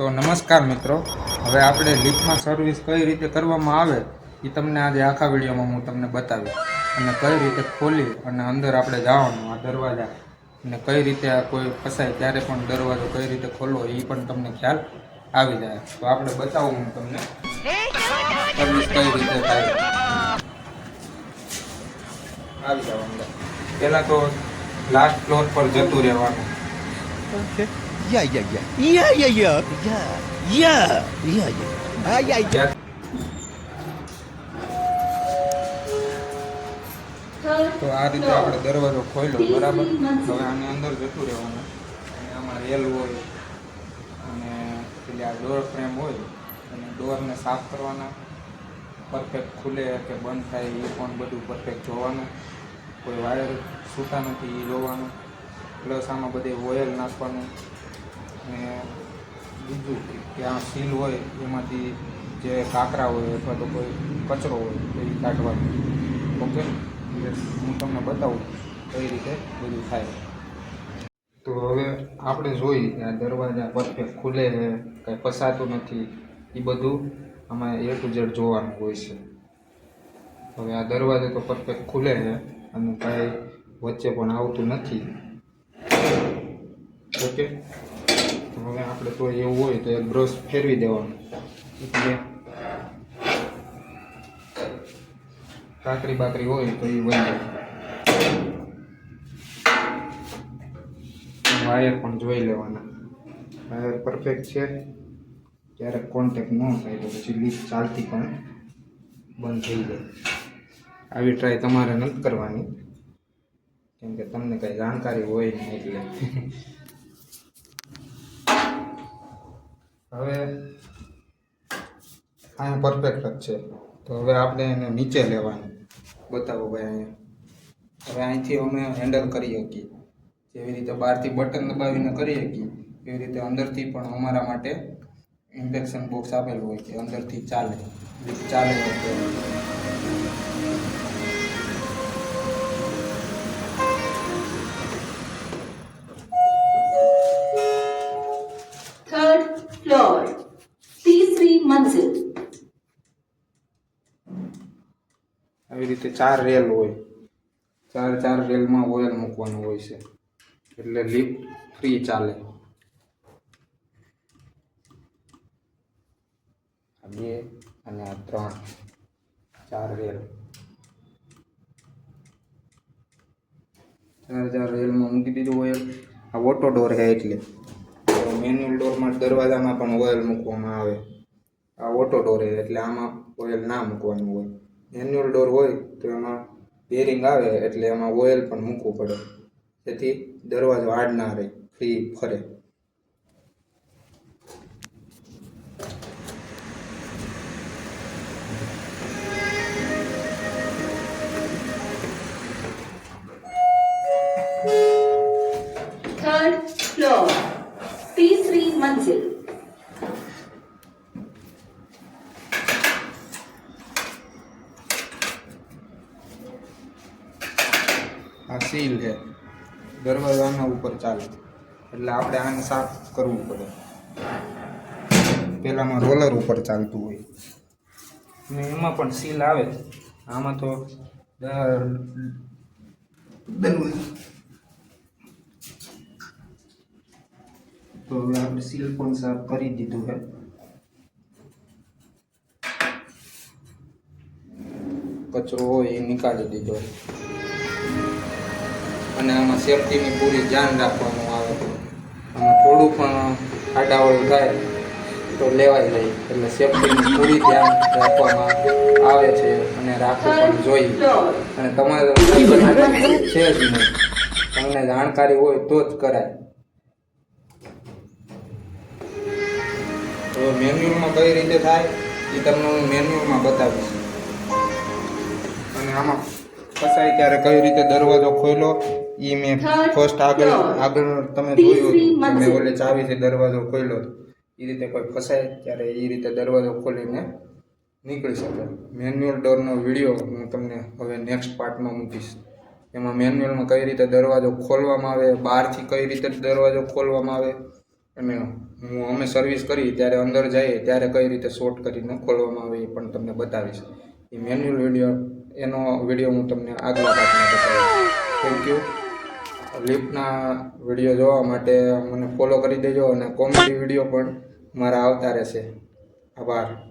તો નમસ્કાર મિત્રો. હવે આપણે લિફ્ટમાં સર્વિસ કઈ રીતે કરવામાં આવે, એ તમને આજે આખા વિડીયોમાં હું તમને બતાવીશ. અને કઈ રીતે ખોલી અને અંદર આપણે જવાનું, આ દરવાજા. અને કઈ રીતે આ કોઈ ફસાય ત્યારે પણ દરવાજો કઈ રીતે ખોલવો, એ પણ તમને ખ્યાલ આવી જાય. તો આપણે બતાવું હું તમને. સર્વિસ કઈ રીતે થાય. આવી જાવ અંદર. પહેલાં તો લાસ્ટ ફ્લોર પર જતું રહેવાનું. Yeah, yeah, yeah. Yeah, yeah, yeah. Yeah, yeah. Yeah, yeah. Ah, yeah, yeah. તો આ રીતે આપણે દરવાજો ખોલ્યો બરાબર હવે આની અંદર જતું રહેવાનું અને આમાં રેલ હોય અને પેલી આ ડોર ફ્રેમ હોય અને ડોરને સાફ કરવાના પરફેક્ટ ખુલે કે બંધ થાય એ પણ બધું પરફેક્ટ જોવાનું કોઈ વાયર છૂટા નથી એ જોવાનું પ્લસ આમાં બધે ઓઇલ નાખવાનું અને બીજું આ સીલ હોય, એમાંથી જે કાંકરા હોય અથવા તો કોઈ કચરો હોય, એ કાઢવાનો. ઓકે? હું તમને બતાવું કઈ રીતે બધું થાય. તો હવે આપણે જોઈએ કે આ દરવાજા પરફેક્ટ ખુલે છે, કાંઈ ફસાતું નથી એ બધું આમાં એ ટુ ઝેડ જોવાનું હોય છે. હવે આ દરવાજો તો પરફેક્ટ ખુલે છે અને કાંઈ વચ્ચે પણ આવતું નથી. ઓકે? તો હવે આપણે તો એવું હોય તો એક બ્રશ ફેરવી દેવાનું. એટલે કાકરી બાકરી હોય તો એ વહી જાય. વાયર પણ જોઈ લેવાના. વાયર પરફેક્ટ છે. ક્યારેક કોન્ટેક્ટ ન થાય તો પછી લીક ચાલતી પણ બંધ થઈ જાય. આવી ટ્રાય તમારે નથી કરવાની. કેમ કે તમને કંઈ જાણકારી હોય નહીં એટલે. હવે અહીંયા પરફેક્ટ જ છે. તો હવે આપણે એને નીચે લેવાનું. બતાવો ભાઈ અહીંયા. હવે અહીંથી અમે હેન્ડલ કરી શકીએ. જેવી રીતે બહારથી બટન દબાવીને કરી શકીએ, એવી રીતે અંદરથી પણ અમારા માટે ઇન્ડક્શન બોક્સ આપેલું હોય છે. અંદરથી ચાલે. ચાલે Third फ्लोर तीसरी मंजिल આવી રીતે ચાર રેલ હોય ચાર ચાર રેલમાં ઓઇલ મૂકવાનું હોય છે એટલે લિફ્ટ ફ્રી ચાલે આ બે અને આ ત્રણ ચાર રેલ ચાર ચાર રેલમાં મૂકી દીધું ઓઇલ આ ઓટો ડોર છે એટલે મેન્યુઅલ ડોરમાં દરવાજામાં પણ ઓઇલ મૂકવામાં આવે. આ ઓટો ડોર એટલે આમાં ઓઇલ ના મૂકવાનું હોય. મેન્યુઅલ ડોર હોય તો એમાં બેરિંગ આવે, એટલે એમાં ઓઇલ પણ મૂકવું પડે. જેથી દરવાજો આડ ના રહે ફ્રી ફરે. મંજિલ. આ સીલ છે. દરવાજાના ઉપર ચાલે. એટલે આપણે આને સાફ કરવું પડે. પહેલામાં રોલર ઉપર ચાલતું હોય. અને એમાં પણ સીલ આવે. આમાં તો દર તો હવે આપણે સીલ પણ સાફ કરી દીધું હે કચરો હોય એ નીકાળી દીધો. અને આમાં સેફટીની પૂરી ધ્યાન રાખવાનું આવે આમાં થોડું પણ આડાવડું થાય તો લેવાય જાય એટલે સેફટીની પૂરી ધ્યાન રાખવામાં આવે છે અને રાખવું પણ જોઈએ. અને તમારે છે જ નહીં. તમને જાણકારી હોય તો જ કરાય. તો મેન્યુઅલમાં કઈ રીતે થાય એ તમને હું મેન્યુઅલમાં બતાવીશ. અને આમાં ફસાય ત્યારે કઈ રીતે દરવાજો ખોલ્યો એ મેં ફર્સ્ટ આગળ આગળ તમે જોયું મેં. ઓલે ચાવીથી દરવાજો ખોલ્યો એ રીતે કોઈ ફસાય ત્યારે એ રીતે દરવાજો ખોલીને નીકળી શકે. મેન્યુઅલ ડોરનો વીડિયો હું તમને હવે નેક્સ્ટ પાર્ટમાં મૂકીશ. એમાં મેન્યુઅલમાં કઈ રીતે દરવાજો ખોલવામાં આવે બહારથી કઈ રીતે દરવાજો ખોલવામાં આવે અને હું અમે સર્વિસ કરી ત્યારે અંદર જઈએ ત્યારે કઈ રીતે શોર્ટ કરીને ખોલવામાં આવે એ પણ તમને બતાવીશ. એ મેન્યુઅલ વીડિયો એનો વીડિયો હું તમને આગલા પાઠમાં બતાવીશ. થેન્ક યુ લિફ્ટના વીડિયો જોવા માટે મને ફોલો કરી દેજો અને કોમેડી વીડિયો પણ મારા આવતા રહેશે. આભાર.